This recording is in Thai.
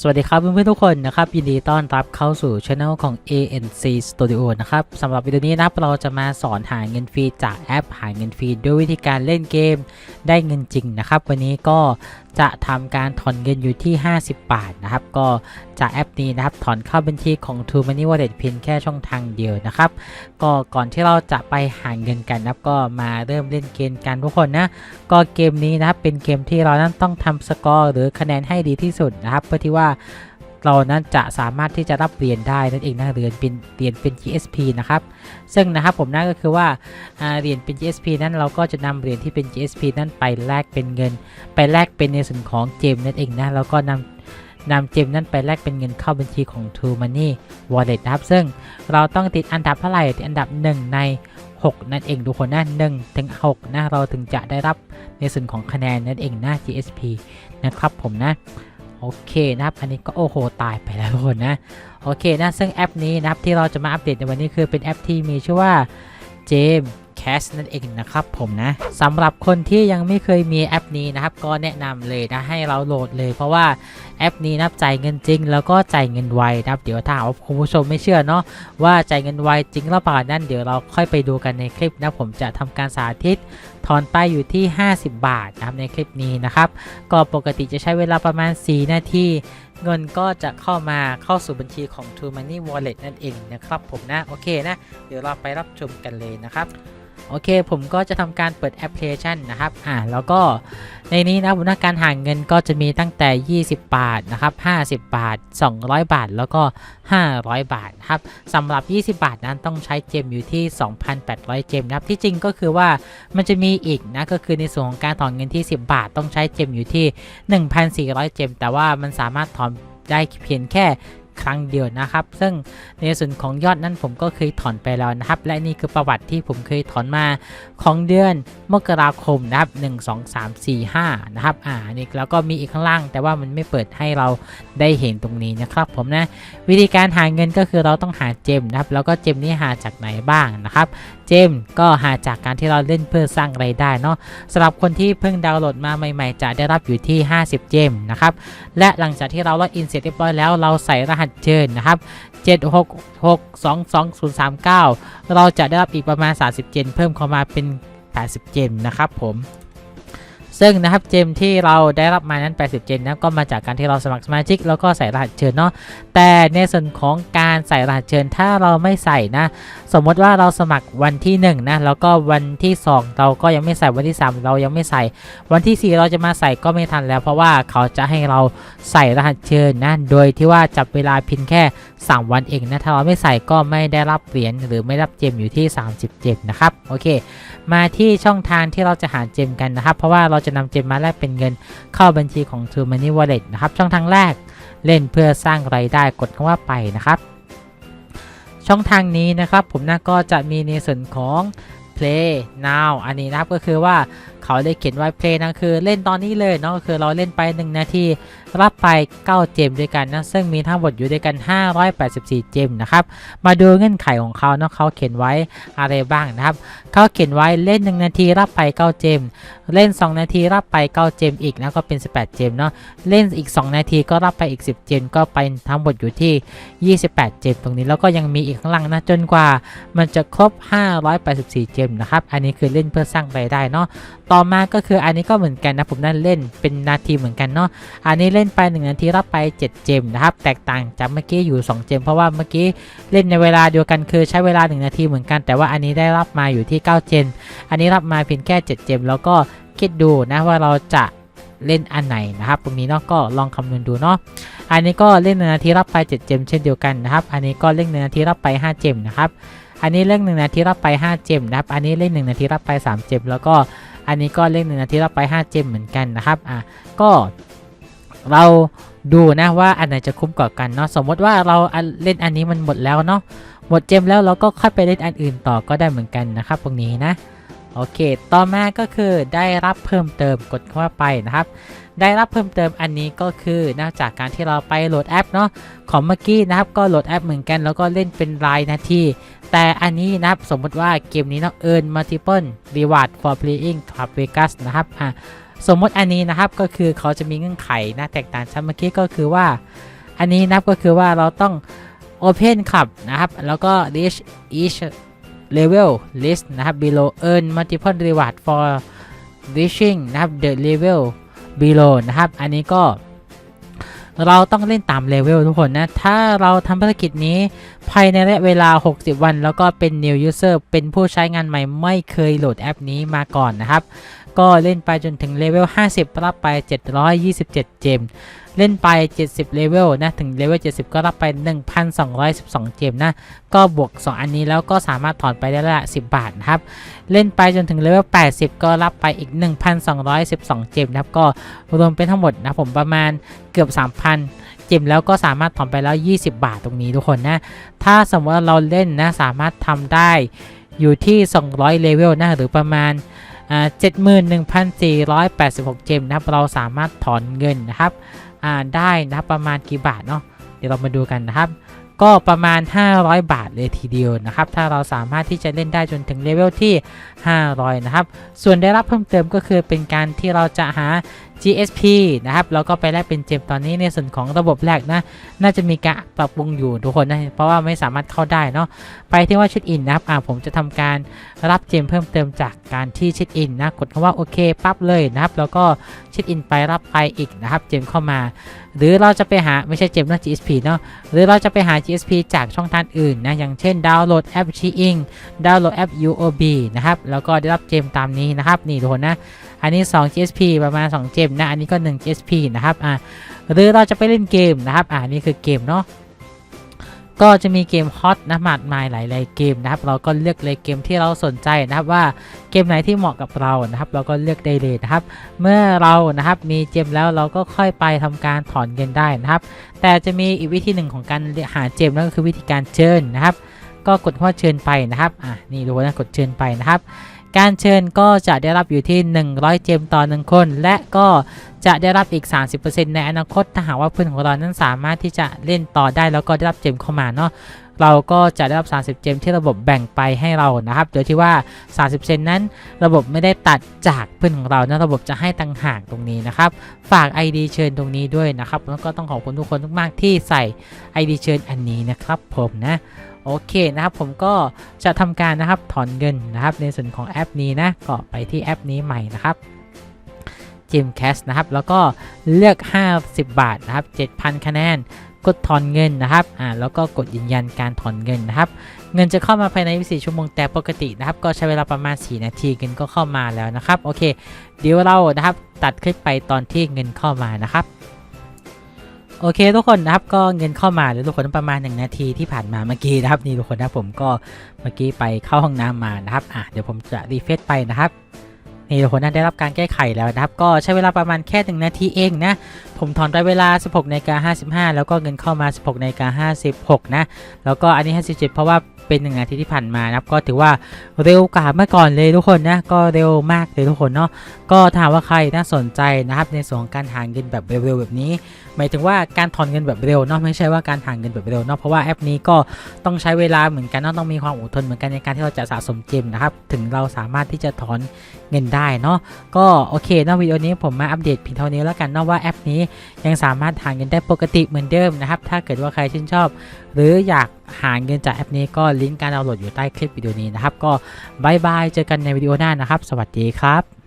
สวัสดีครับเพื่อนๆทุกคนนะครับยินดีต้อนรับเข้าสู่ช anel ของ ANC Studio นะครับสำหรับวิดีโอนี้นะครับเราจะมาสอนหาเงินฟรีจากแอปหาเงินฟรีด้วยวิธีการเล่นเกมได้เงินจริงนะครับ วันนี้ก็จะทำการถอนเงินอยู่ที่ 50 บาทนะครับ ก็ จากแอปนี้นะครับ ถอนเข้าบัญชีของ True Money Wallet เพียงแค่ช่องทางเดียวนะครับ ก็ก่อนที่เราจะไปหาเงินกันนะครับ ก็มาเริ่มเล่นเกมกันทุกคนนะ ก็เกมนี้นะครับ เป็นเกมที่เรานั้นต้องทำสกอร์หรือคะแนนให้ดีที่สุดนะครับ เพื่อที่ว่าเรานั้นจะสามารถที่จะรับเหรียญได้นั่นเองนะเหรียญเป็นเหรียญเป็น GSP นะครับ ซึ่งนะครับผมนั่นก็คือว่าเหรียญเป็น GSP นั้นเราก็จะนำเหรียญที่เป็น GSP นั้นไปแลกเป็นเงิน ไปแลกเป็นในส่วนของเจมนั่นเองนะแล้วก็นำ นำเจมนั้นไปแลกเป็นเงินเข้าบัญชีของ True Money Wallet นะครับ ซึ่งเราต้องติดอันดับเท่าไหร่ติดอันดับ 1 ใน 6 นั่นเองทุกคนนะ1ถึง6นะเราถึงจะได้รับในส่วนของคะแนนนั่นเองนะ GSP นะครับผมนะโอเคนะครับ อันนี้ก็โอ้โหตายไปแล้วทุกคนนะ โอเคนะ ซึ่งแอปนี้นะครับที่เราจะมาอัปเดตในวันนี้คือเป็นแอปที่มีชื่อว่าเจม Cash นั่นเองนะครับผมนะสำหรับคนที่ยังไม่เคยมีแอปนี้นะครับ ก็แนะนำเลยนะให้เราโหลดเลย เพราะว่าแอปนี้นับจ่ายเงินจริง แล้วก็จ่ายเงินไวนะครับ เดี๋ยวถ้าว่าคุณผู้ชมไม่เชื่อเนาะว่าจ่ายเงินไวจริงหรือเปล่านั่นเดี๋ยวเราค่อยไปดูกันในคลิปนะผมจะทำการสาธิตถอนไปอยู่ที่ 50 บาทนะครับในคลิปนี้นะครับก็ปกติจะใช้เวลาประมาณ 4 นาทีเงินก็จะเข้ามาเข้าสู่บัญชีของ True Money Wallet นั่นเองนะครับผมนะ โอเคนะ เดี๋ยวเราไปรับชมกันเลยนะครับ โอเค ผมก็จะทำการเปิดแอปพลิเคชันนะครับ อ่า แล้วก็ในนี้นะบนหน้าการหาเงินก็จะมีตั้งแต่ 20 บาทนะครับ 50 บาท 200 บาท แล้วก็ 500 บาทครับสำหรับ 20 บาทนั้นต้องใช้เจมอยู่ที่ 2,800 เจมนะครับ ที่จริงก็คือว่ามันจะมีอีกนะ ก็คือในส่วนของการถอนเงินที่ 10 บาท ต้องใช้เจมอยู่ที่ 1,400 เจม แต่ว่ามันสามารถถอนได้เพียงแค่ ครั้งเดียวนะครับ ซึ่งในส่วนของยอดนั้นผมก็เคยถอนไปแล้วนะครับ และนี่คือประวัติที่ผมเคยถอนมาของเดือนมกราคมนะครับ 1 2 3 4 5 นะครับ อ่านี่แล้วก็มีอีกข้างล่าง แต่ว่ามันไม่เปิดให้เราได้เห็นตรงนี้นะครับ ผมนะ วิธีการหาเงินก็คือเราต้องหาเจมนะครับ แล้วก็เจมนี้หาจากไหนบ้างนะครับ เจมก็หาจากการที่เราเล่นเพื่อสร้างไรายได้เนาะสำหรับคนที่เพิ่งดาวน์โหลดมาใหม่ๆ จะได้รับอยู่ที่ 50 เจมนะครับและหลังจากที่เราล็อกอินเสร็จเรียบร้อยแล้วเราใส่รหัสเชิญนะครับ76622039 เราจะได้รับอีกประมาณ 30 เจน เพิ่มเข้ามาเป็น 80 เจนนะครับผม ซึ่งนะครับเจมที่เราได้รับมานั้น 80 เจนนะก็มาจากการที่เราสมัครสมาชิก แล้วก็ใส่รหัสเชิญเนาะแต่ในส่วนของการใส่รหัสเชิญถ้าเราไม่ใส่นะ สมมติว่าเราสมัครวันที่1นะแล้วก็วันที่ 2 เราก็ยังไม่ใส่วันที่ 3 เรายังไม่ใส่ วันที่ 4 เราจะมาใส่ก็ไม่ทันแล้ว เพราะว่าเขาจะให้เราใส่รหัสเชิญนะโดยที่ว่าจับเวลาเพียงแค่ 3 วันเองนะถ้าเราไม่ใส่ก็ไม่ได้รับเหรียญหรือไม่รับเจมอยู่ที่ 30 เจมนะครับโอเค มาที่ช่องทางที่เราจะหาเจมกันนะครับ เพราะว่าเราจะจะนำเจมมาแลกเป็นเงินเข้าบัญชีของ True Money Wallet นะครับ ช่องทางแรกเล่นเพื่อสร้างไรายได้กดคำว่าไปนะครับ ช่องทางนี้นะครับผมนะก็จะมีในส่วนของ play now อันนี้นะครับก็คือว่า เขาได้เขียนไว้ play นะคือเล่นตอนนี้เลยเนาะก็คือเราเล่นไป 1 นาที รับไป 9 เจมด้วยกันนะซึ่งมีทั้งหมดอยู่ด้วยกัน 584 เจมนะครับมาดูเงื่อนไขของเขาเนาะเขาเขียนไว้อะไรบ้างนะครับเขาเขียนไว้เล่น 1 นาทีรับไป 9 เจม เล่น 2 นาทีรับไป 9 เจมอีกนะก็เป็น 18 เจมเนาะเล่นอีก 2 นาทีก็รับไปอีก 10 เจมก็ไปทั้งหมดอยู่ที่ 28 เจมตรงนี้แล้วก็ยังมีอีกข้างล่างนะจนกว่ามันจะครบ 584 เจมนะครับอันนี้คือเล่นเพื่อสร้างรายได้เนาะต่อ่อมาก็คืออันนี้ก็เหมือนกันนะผมนั่นเล่นเป็นนาทีเหมือนกันเนาะอันนี้เล่นไป 1 นาทีรับไป 7 เจมนะครับแตกต่างจากเมื่อกี้อยู่ 2 เจม เพราะว่าเมื่อกี้เล่นในเวลาเดียวกันคือใช้เวลา 1 นาทีเหมือนกัน แต่ว่าอันนี้ได้รับมาอยู่ที่ 9 เจม อันนี้รับมาเพียงแค่ 7 เจม แล้วก็คิดดูนะว่าเราจะเล่นอันไหนนะครับตรงนี้เนาะก็ลองคำนวณดูเนาะอันนี้ก็เล่น1นาทีรับไป 7 เจม เช่นเดียวกันนะครับ อันนี้ก็เล่น1นาทีรับไป 5 เจมนะครับอันนี้เล่น1นาทีรับไป 5 เจมนะครับ อันนี้เล่น1นาทีรับไป 3 เจมแล้วก็ อันนี้ก็เล่น1นาทีเรับไป5เจมเหมือนกันนะครับอะก็เราดูนะว่าอันไหนจะคุ้มกว่ากันเนาะสมมติว่าเราเล่นอันนี้มันหมดแล้วเนาะหมดเจมแล้วเราก็ค่อยไปเล่นอันอื่นต่อก็ได้เหมือนกันนะครับตรงนี้นะโอเค ต่อมาก็คือได้รับเพิ่มเติมกดเข้าไปนะครับ ได้รับเพิ่มเติมอันนี้ก็คือนอกจากการที่เราไปโหลดแอปเนาะของเมื่อกี้นะครับ ก็โหลดแอปเหมือนกันแล้วก็เล่นเป็นรายนาที แต่อันนี้นะครับสมมติว่าเกมนี้เนาะ earn multiple reward for playing Top Vegas นะครับอะสมมติอันนี้นะครับก็คือเขาจะมีเงื่อนไขนะแตกต่างจากเมื่อกี้ก็คือว่า อันนี้นะครับก็คือว่าเราต้อง Open ครับนะครับ แล้วก็ reach each level list นะครับ below earn multiple reward for reaching นะครับ the level below นะครับ อันนี้ก็ เราต้องเล่นตามเลเวลทุกคนนะ ถ้าเราทำภารกิจนี้ภายในระยะเวลา 60 วัน แล้วก็เป็น new user เป็นผู้ใช้งานใหม่ไม่เคยโหลดแอปนี้มาก่อนนะครับ ก็เล่นไปจนถึงเลเวล 50 รับไป 727 เจม เล่นไป 70 เลเวลนะ ถึงเลเวล 70 ก็รับไป 1,212 เจมนะ ก็บวก 2 อันนี้แล้วก็สามารถถอนไปได้ละ 10 บาทนะครับ เล่นไปจนถึงเลเวล 80 ก็รับไปอีก 1,212 เจมนะครับ ก็รวมเป็นทั้งหมดนะผมประมาณเกือบ 3,000 เจมแล้วก็สามารถถอนไปแล้ว 20 บาทตรงนี้ทุกคนนะ ถ้าสมมติเราเล่นนะสามารถทำได้อยู่ที่ 200 เลเวลนะหรือประมาณอ่า71,486 เจมนะครับ เราสามารถถอนเงินนะครับ ได้นะรประมาณกี่บาทเนาะเดี๋ยวเรามาดูกันนะครับ ก็ประมาณ 500 บาทเลยทีเดียวนะครับ ถ้าเราสามารถที่จะเล่นได้จนถึงเลเวลที่ 500 นะครับ ส่วนได้รับเพิ่มเติมก็คือเป็นการที่เราจะหา GSP นะครับแล้วก็ไปแลกเป็นเจมตอนนี้ในส่วนของระบบแรกนะ น่าจะมีการปรับปรุงอยู่ทุกคนนะ เพราะว่าไม่สามารถเข้าได้เนาะ ไปที่ว่าเช็คอินนะครับ อ่าผมจะทำการรับเจมเพิ่มเติมจากการที่เช็คอินนะ กดคำว่าโอเคปั๊บเลยนะครับ แล้วก็เช็คอินไปรับไปอีกนะครับ เจมเข้ามา หรือเราจะไปหาไม่ใช่เจมนะ GSP เนาะ หรือเราจะไปหา GSP จากช่องทางอื่นนะ อย่างเช่นดาวน์โหลดแอป s h อิงดาวน์โหลดแอป UOB นะครับ แล้วก็ได้รับเจมตามนี้นะครับ นี่ทุกคนนะ อันนี้ 2 GSP ประมาณ 2 เจมนะ อันนี้ก็ 1 GSP นะครับ อ่าหรือเราจะไปเล่นเกมนะครับ อ่านี่คือเกมเนาะ ก็จะมีเกมฮอตนะมากมายหลายๆเกมนะครับ เราก็เลือกเลยเกมที่เราสนใจนะครับว่าเกมไหนที่เหมาะกับเรานะครับ เราก็เลือกได้เลยนะครับ เมื่อเรานะครับมีเจมแล้วเราก็ค่อยไปทำการถอนเงินได้นะครับ แต่จะมีอีกวิธีหนึ่งของการหาเจมนั่นก็คือวิธีการเชิญนะครับ ก็กดว่าเชิญไปนะครับ อะนี่ดูนะกดเชิญไปนะครับ การเชิญก็จะได้รับอยู่ที่ 100 เจมต่อ 1 คน และก็จะได้รับอีก 30%ในอนาคตถ้าหากว่าเพื่อนของเรานั้นสามารถที่จะเล่นต่อได้แล้วก็ได้รับเจมเข้ามาเนาะเราก็จะได้รับ 30 เจมที่ระบบแบ่งไปให้เรานะครับ โดยที่ว่า 30นั้น ระบบไม่ได้ตัดจากเพื่อนของเรานะ ระบบจะให้ตังหากตรงนี้นะครับ ฝาก ID เชิญตรงนี้ด้วยนะครับ แล้วก็ต้องขอบคุณทุกคนมากๆที่ใส่ ID เชิญอันนี้นะครับผมนะ โอเคนะครับผมก็จะทำการนะครับถอนเงินนะครับในส่วนของแอปนี้นะก็ไปที่แอปนี้ใหม่นะครับจิมแคสนะครับแล้วก็เลือก 50 บาทนะครับ7,000 คะแนนกดถอนเงินนะครับอ่าแล้วก็กดยืนยันการถอนเงินนะครับ เงินจะเข้ามาภายใน 24 ชั่วโมงแต่ปกตินะครับ ก็ใช้เวลาประมาณ 4 นาทีเงินก็เข้ามาแล้วนะครับ โอเค เดี๋ยวเรานะครับตัดคลิปไปตอนที่เงินเข้ามานะครับ โอเคทุกคนนะครับก็เงินเข้ามาแล้วทุกคนประมาณ 1 นาทีที่ผ่านมาเมื่อกี้นะครับนี่ทุกคนนะผมก็เมื่อกี้ไปเข้าห้องน้ำมานะครับอะเดี๋ยวผมจะรีเฟซไปนะครับนี่ทุกคนนะได้รับการแก้ไขแล้วนะครับ ก็ใช้เวลาประมาณแค่ 1 นาทีเองนะ ผมถอนไปเวลา 16นาฬิกา55 แล้วก็เงินเข้ามา 16นาฬิกา56 นะ แล้วก็อันนี้ 57 เพราะว่า เป็น1นาทีที่ผ่านมานะครับก็ถือว่าเร็วกว่าเมื่อก่อนเลยทุกคนนะก็เร็วมากเลยทุกคนเนาะก็ถามว่าใครน่าสนใจนะครับในส่วนของการหาเงินแบบเร็วๆแบบนี้ หมายถึงว่าการถอนเงินแบบเร็วเนาะไม่ใช่ว่าการหาเงินแบบเร็วเนาะเพราะว่าแอปนี้ก็ต้องใช้เวลาเหมือนกันเนาะต้องมีความอดทนเหมือนกันในการที่เราจะสะสมเจมนะครับถึงเราสามารถที่จะถอนเงินได้เนาะก็โอเคเนาะวิดีโอนี้ผมมาอัปเดตเพียงเท่านี้แล้วกันเนาะว่าแอปนี้ยังสามารถหาเงินได้ปกติเหมือนเดิมนะครับถ้าเกิดว่าใครชื่นชอบ หรืออยาก หาเงินจากแอปนี้ก็ลิงก์การดาวน์โหลดอยู่ใต้คลิปวิดีโอนี้นะครับ ก็บายบาย เจอกันในวิดีโอหน้านะครับ สวัสดีครับ